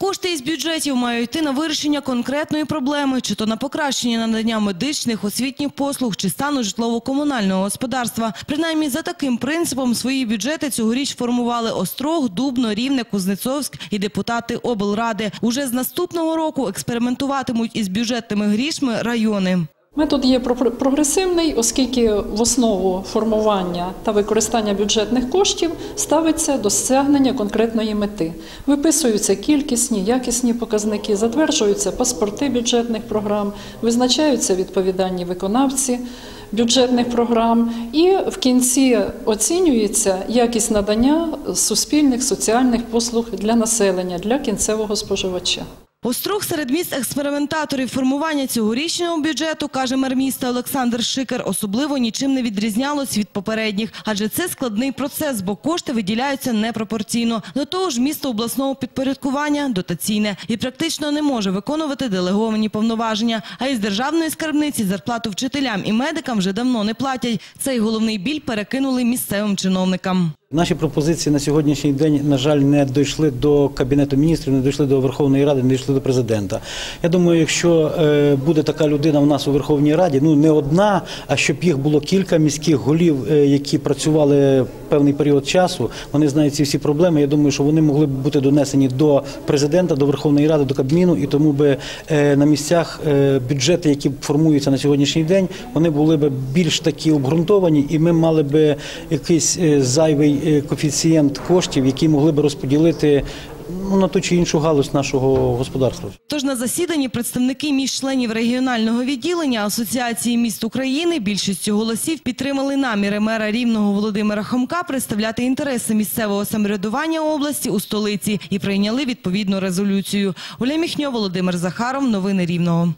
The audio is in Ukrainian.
Кошти із бюджетів мають йти на вирішення конкретної проблеми, чи то на покращення надання медичних, освітніх послуг, чи стану житлово-комунального господарства. Принаймні за таким принципом свої бюджети цьогоріч формували Острог, Дубно, Рівне, Кузнецовськ і депутати облради. Уже з наступного року експериментуватимуть із бюджетними грішми райони. Метод є про- прогресивний, оскільки в основу формування та використання бюджетних коштів ставиться досягнення конкретної мети. Виписуються кількісні, якісні показники, затверджуються паспорти бюджетних програм, визначаються відповідальні виконавці бюджетних програм, і в кінці оцінюється якість надання суспільних соціальних послуг для населення, для кінцевого споживача. Острог серед міст експериментаторів формування цьогорічного бюджету, каже мер міста Олександр Шикер, особливо нічим не відрізнялось від попередніх, адже це складний процес, бо кошти виділяються непропорційно. До того ж, місто обласного підпорядкування дотаційне і практично не може виконувати делеговані повноваження. А із державної скарбниці зарплату вчителям і медикам вже давно не платять. Цей головний біль перекинули місцевим чиновникам. Наші пропозиції на сьогоднішній день, на жаль, не дійшли до Кабінету міністрів, не дійшли до Верховної Ради, не дійшли до президента. Я думаю, якщо е, буде така людина в нас у Верховній Раді, ну не одна, а щоб їх було кілька міських голів, е, які працювали певний період часу, вони знають ці всі проблеми. Я думаю, що вони могли б бути донесені до президента, до Верховної Ради, до Кабміну, і тому би е, на місцях е, бюджети, які формуються на сьогоднішній день, вони були б більш такі обґрунтовані, і ми мали б якийсь е, зайвий коефіцієнт коштів, які могли б розподілити ну, на ту чи іншу галузь нашого господарства. Тож на засіданні представники між членів регіонального відділення Асоціації міст України більшістю голосів підтримали наміри мера Рівного Володимира Хомка представляти інтереси місцевого самоврядування області у столиці і прийняли відповідну резолюцію. Оля Міхньо, Володимир Захаров. Новини Рівного.